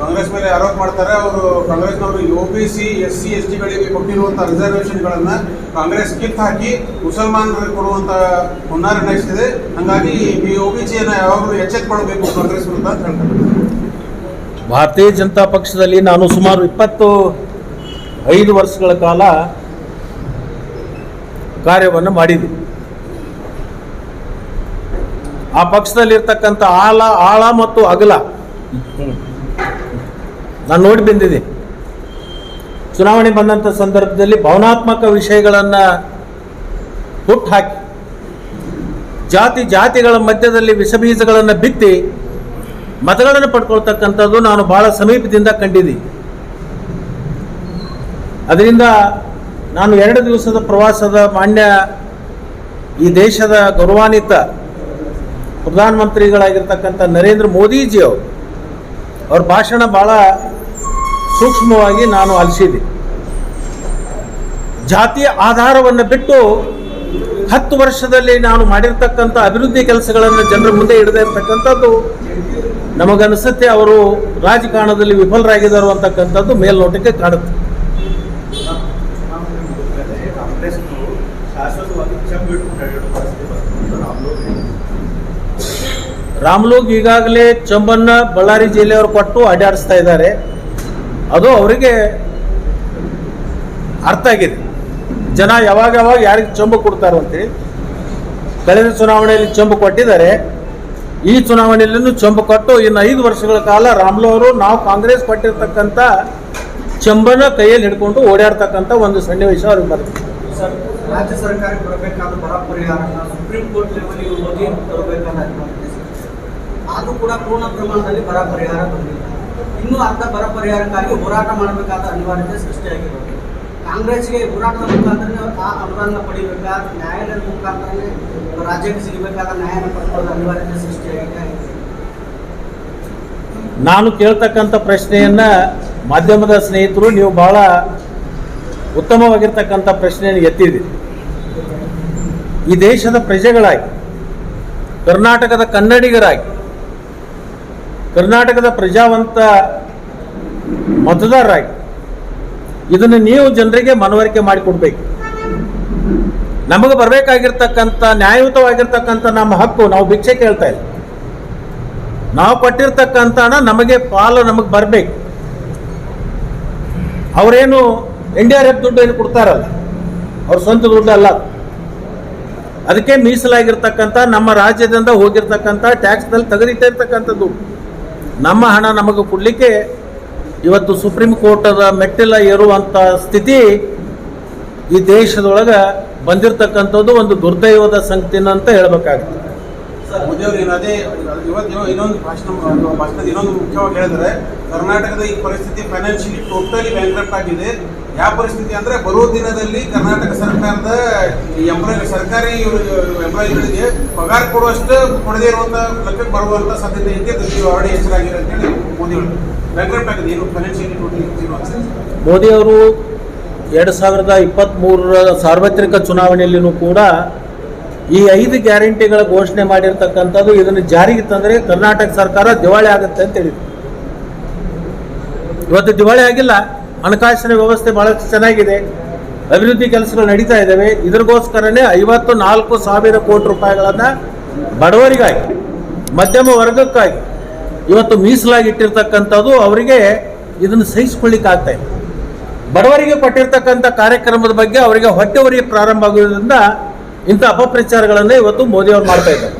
ಕಾಂಗ್ರೆಸ್ ಮೇಲೆ ಆರೋಪ ಮಾಡ್ತಾರೆ. ಅವರು ಕಾಂಗ್ರೆಸ್ನವರು U P C S C S ಟಿಗಳಿಗೆ ಕೊಟ್ಟಿರುವಂಥ ರಿಸರ್ವೇಷನ್ಗಳನ್ನ ಕಾಂಗ್ರೆಸ್ ಕಿತ್ತು ಹಾಕಿ ಮುಸಲ್ಮಾನರಿಗೆ ಕೊಡುವಂಥ ಹುನ್ನಾರ ನಡೆಸಿದೆ ಹಂಗಾಗಿ ಈ ಯು ಪಿ ಸಿಯನ್ನು ಯಾವಾಗಲೂ ಎಚ್ಚೆತ್ಕೊಳ್ಬೇಕು ಕಾಂಗ್ರೆಸ್ ವಿರುದ್ಧ ಅಂತ ಹೇಳ್ತಾರೆ. ಭಾರತೀಯ ಜನತಾ ಪಕ್ಷದಲ್ಲಿ ನಾನು ಸುಮಾರು ಇಪ್ಪತ್ತು ಐದು ವರ್ಷಗಳ ಕಾಲ ಕಾರ್ಯವನ್ನು ಮಾಡಿದ್ವಿ ಆ ಪಕ್ಷದಲ್ಲಿರ್ತಕ್ಕಂಥ ಆಳ ಆಳ ಮತ್ತು ಅಗಲ ನಾನು ನೋಡಿ ಬಂದಿದ್ದೀನಿ. ಚುನಾವಣೆ ಬಂದಂಥ ಸಂದರ್ಭದಲ್ಲಿ ಭಾವನಾತ್ಮಕ ವಿಷಯಗಳನ್ನು ಹುಟ್ಟುಹಾಕಿ ಜಾತಿ ಜಾತಿಗಳ ಮಧ್ಯದಲ್ಲಿ ವಿಷಬೀಜಗಳನ್ನು ಬಿತ್ತಿ ಮತಗಳನ್ನು ಪಡ್ಕೊಳ್ತಕ್ಕಂಥದ್ದು ನಾನು ಬಹಳ ಸಮೀಪದಿಂದ ಕಂಡಿದ್ದೀನಿ. ಅದರಿಂದ ನಾನು ಎರಡು ದಿವಸದ ಪ್ರವಾಸದ ಮಾನ್ಯ ಈ ದೇಶದ ಗೌರವಾನ್ವಿತ ಪ್ರಧಾನಮಂತ್ರಿಗಳಾಗಿರ್ತಕ್ಕಂಥ ನರೇಂದ್ರ ಮೋದಿಜಿ ಅವರು ಅವ್ರ ಭಾಷಣ ಭಾಳ ಸೂಕ್ಷ್ಮವಾಗಿ ನಾನು ಆಲಿಸಿದೆ ಜಾತಿಯ ಆಧಾರವನ್ನು ಬಿಟ್ಟು ಹತ್ತು ವರ್ಷದಲ್ಲಿ ನಾನು ಮಾಡಿರ್ತಕ್ಕಂಥ ಅಭಿವೃದ್ಧಿ ಕೆಲಸಗಳನ್ನು ಜನರ ಮುಂದೆ ಇಡದೇ ಇರತಕ್ಕಂಥದ್ದು, ನಮಗನಿಸುತ್ತೆ ಅವರು ರಾಜಕಾರಣದಲ್ಲಿ ವಿಫಲರಾಗಿದ್ದಾರೆ ಅಂತಕ್ಕಂಥದ್ದು ಮೇಲ್ನೋಟಕ್ಕೆ ಕಾಡುತ್ತೆ. ರಾಮ್ಲೋಗ್ ಈಗಾಗಲೇ ಚಂಬನ್ನ ಬಳ್ಳಾರಿ ಜಿಲ್ಲೆಯವರು ಕೊಟ್ಟು ಅಡ್ಡಾಡಿಸ್ತಾ ಇದ್ದಾರೆ. ಅದು ಅವರಿಗೆ ಅರ್ಥ ಆಗಿದೆ. ಜನ ಯಾವಾಗ ಯಾವಾಗ ಯಾರಿಗೆ ಚಂಬು ಕೊಡ್ತಾರೋ ಅಂತೇಳಿ, ಕಳೆದ ಚುನಾವಣೆಯಲ್ಲಿ ಚಂಬು ಕೊಟ್ಟಿದ್ದಾರೆ. ಈ ಚುನಾವಣೆಯಲ್ಲೂ ಚಂಬು ಕೊಟ್ಟು ಇನ್ನು ಐದು ವರ್ಷಗಳ ಕಾಲ ರಾಮ್ಲು ಅವರು ನಾವು ಕಾಂಗ್ರೆಸ್ ಕೊಟ್ಟಿರ್ತಕ್ಕಂಥ ಚಂಬನ ಕೈಯಲ್ಲಿ ಹಿಡ್ಕೊಂಡು ಓಡಾಡ್ತಕ್ಕಂಥ ಒಂದು ಸನ್ನಿವೇಶ ಅವ್ರಿಗೆ ಬರುತ್ತೆ. ರಾಜ್ಯ ಸರ್ಕಾರಕ್ಕೆ ಬರಬೇಕಾದ ಬರ ಪರಿಹಾರ ಸುಪ್ರೀಂ ಕೋರ್ಟ್ ಲೆವೆಲ್ಗೆ ಹೋಗಿ ತರಬೇಕಾದ ಅದು ಕೂಡ ಪೂರ್ಣ ಪ್ರಮಾಣದಲ್ಲಿ ಬರ ಪರಿಹಾರ ಬಂದಿಲ್ಲ. ಇನ್ನೂ ಅರ್ಧ ಬರ ಪರಿಹಾರಕ್ಕಾಗಿ ಹೋರಾಟ ಮಾಡಬೇಕಾದ ಅನಿವಾರ್ಯತೆ ಸೃಷ್ಟಿಯಾಗಿರೋದು. ಕಾಂಗ್ರೆಸ್ಗೆ ಹೋರಾಟದ ಮುಖಾಂತರ ಆ ಅನುದಾನ ಪಡಿಬೇಕಾ? ನ್ಯಾಯಾಲಯದ ಮುಖಾಂತರನೇ ರಾಜ್ಯಕ್ಕೆ ಸಿಗಬೇಕಾದ ನ್ಯಾಯನ ಪಡ್ಕೊಳ್ಳೋದು ಅನಿವಾರ್ಯತೆ ಸೃಷ್ಟಿಯಾಗಿದೆ. ನಾನು ಕೇಳ್ತಕ್ಕಂಥ ಪ್ರಶ್ನೆಯನ್ನ ಮಾಧ್ಯಮದ ಸ್ನೇಹಿತರು, ನೀವು ಬಹಳ ಉತ್ತಮವಾಗಿರ್ತಕ್ಕಂಥ ಪ್ರಶ್ನೆಯನ್ನು ಎತ್ತಿದ್ದೀರಿ. ಈ ದೇಶದ ಪ್ರಜೆಗಳಾಗಿ, ಕರ್ನಾಟಕದ ಕನ್ನಡಿಗರಾಗಿ ಕರ್ನಾಟಕದ ಪ್ರಜಾವಂತ ಮತದಾರರಾಗಿ ಇದನ್ನು ನೀವು ಜನರಿಗೆ ಮನವರಿಕೆ ಮಾಡಿಕೊಡ್ಬೇಕು. ನಮಗೆ ಬರಬೇಕಾಗಿರ್ತಕ್ಕಂಥ, ನ್ಯಾಯಯುತವಾಗಿರ್ತಕ್ಕಂಥ ನಮ್ಮ ಹಕ್ಕು ನಾವು ಭಿಕ್ಷೆ ಕೇಳ್ತಾ ಇಲ್ಲ. ನಾವು ಕೊಟ್ಟಿರ್ತಕ್ಕಂಥ ಹಣ ನಮಗೆ ಪಾಲು ನಮಗೆ ಬರಬೇಕು. ಅವರೇನು ಎನ್ ಡಿ ಆರ್ ಎಫ್ ದುಡ್ಡು ಏನು ಕೊಡ್ತಾರಲ್ಲ, ಅವ್ರ ಸ್ವಂತ ದುಡ್ಡು ಅಲ್ಲ ಅದಕ್ಕೆ ಮೀಸಲಾಗಿರ್ತಕ್ಕಂಥ ನಮ್ಮ ರಾಜ್ಯದಿಂದ ಹೋಗಿರ್ತಕ್ಕಂಥ ಟ್ಯಾಕ್ಸ್ನಲ್ಲಿ ತೆಗೆದಿಟ್ಟಿರ್ತಕ್ಕಂಥ ದುಡ್ಡು. ನಮ್ಮ ಹಣ ನಮಗೆ ಕೊಡಲಿಕ್ಕೆ ಇವತ್ತು ಸುಪ್ರೀಂ ಕೋರ್ಟದ ಮೆಟ್ಟಿಲ ಏರುವಂಥ ಸ್ಥಿತಿ ಈ ದೇಶದೊಳಗೆ ಬಂದಿರತಕ್ಕಂಥದ್ದು ಒಂದು ದುರ್ದೈವದ ಸಂಗತಿನ ಅಂತ ಹೇಳ್ಬೇಕಾಗುತ್ತೆ ಮೋದಿ ಅವರು ಏನು ಅದೇ ಇವತ್ತು ಇನ್ನೊಂದು ಭಾಷಣ ಭಾಷಣದ ಇನ್ನೊಂದು ಮುಖ್ಯವಾಗಿ ಹೇಳಿದ್ರೆ, ಕರ್ನಾಟಕದ ಈ ಪರಿಸ್ಥಿತಿ ಫೈನಾನ್ಷಿಯಲಿ ಟೋಟಲಿ ಬ್ಯಾಂಕ್ರಪ್ಟ್ ಆಗಿದೆ. ಯಾವ ಪರಿಸ್ಥಿತಿ ಅಂದ್ರೆ ಬರುವ ದಿನದಲ್ಲಿ ಕರ್ನಾಟಕ ಸರ್ಕಾರದ ಎಂಪ್ಲಾಯ್ ಸರ್ಕಾರಿ ಎಂಪ್ಲಾಯಿಗಳಿಗೆ ಪಗಾರ ಕೊಡುವಷ್ಟು ಕೊಡದೇ ಇರುವಂತ ಲೆಕ್ಕಕ್ಕೆ ಬರುವಂತ ಸಾಧ್ಯತೆ ಇದೆ. ಆಲ್ರೆಡಿ ಹೆಸರಾಗಿದೆ ಅಂತೇಳಿ ಮೋದಿ ಅವರು ಬ್ಯಾಂಕ್ರಪ್ಟ್ ಆಗಿದೆ. ಏನು ಫೈನಾನ್ಷಿಯಲಿ ಟೋಟಲಿ ಮೋದಿ ಅವರು ಎರಡು ಸಾವಿರದ ಇಪ್ಪತ್ತ್ಮೂರರ ಸಾರ್ವತ್ರಿಕ ಚುನಾವಣೆಯಲ್ಲಿಯೂ ಕೂಡ ಈ ಐದು ಗ್ಯಾರಂಟಿಗಳ ಘೋಷಣೆ ಮಾಡಿರ್ತಕ್ಕಂಥದ್ದು ಇದನ್ನು ಜಾರಿಗೆ ತಂದರೆ ಕರ್ನಾಟಕ ಸರ್ಕಾರ ದಿವಾಳಿ ಆಗುತ್ತೆ ಅಂತ ಹೇಳಿದ್ರು. ಇವತ್ತು ದಿವಾಳಿ ಆಗಿಲ್ಲ, ಹಣಕಾಸಿನ ವ್ಯವಸ್ಥೆ ಬಹಳಷ್ಟು ಚೆನ್ನಾಗಿದೆ, ಅಭಿವೃದ್ಧಿ ಕೆಲಸಗಳು ನಡೀತಾ ಇದ್ದಾವೆ ಇದರಿಗೋಸ್ಕರನೇ ಐವತ್ತು ನಾಲ್ಕು ಸಾವಿರ ಕೋಟಿ ರೂಪಾಯಿಗಳನ್ನು ಬಡವರಿಗಾಗಿ, ಮಧ್ಯಮ ವರ್ಗಕ್ಕಾಗಿ ಇವತ್ತು ಮೀಸಲಾಗಿಟ್ಟಿರ್ತಕ್ಕಂಥದ್ದು ಅವರಿಗೆ ಇದನ್ನು ಸಹಿಸಿಕೊಳ್ಳಿಕ್ಕೆ ಆಗ್ತಾ ಇದೆ ಬಡವರಿಗೆ ಕೊಟ್ಟಿರ್ತಕ್ಕಂಥ ಕಾರ್ಯಕ್ರಮದ ಬಗ್ಗೆ ಅವರಿಗೆ ಹೊಟ್ಟೆ ಪ್ರಾರಂಭ ಆಗೋದ್ರಿಂದ ಇಂಥ ಅಪಪ್ರಚಾರಗಳನ್ನೇ ಇವತ್ತು ಮೋದಿ ಅವರು ಮಾಡ್ತಾ ಇದ್ದಾರೆ.